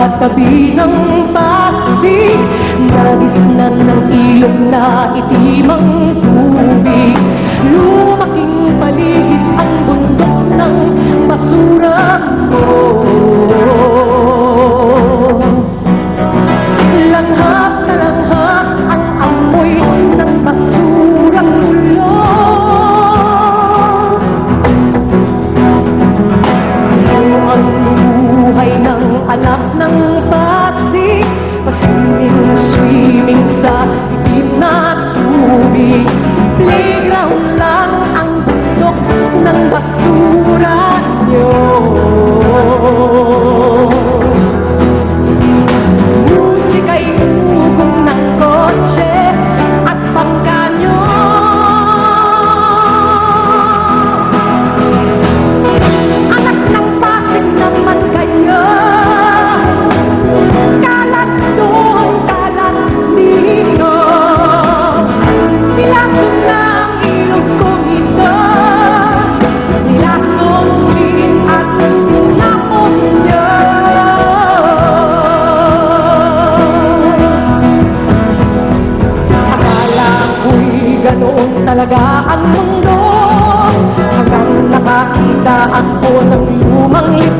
Katabi ng pasig Nabis na ng ilog na itim ang tubig. Lupa 有 talaga ang mundo. Hanggang nakakita ako ng lumang lipa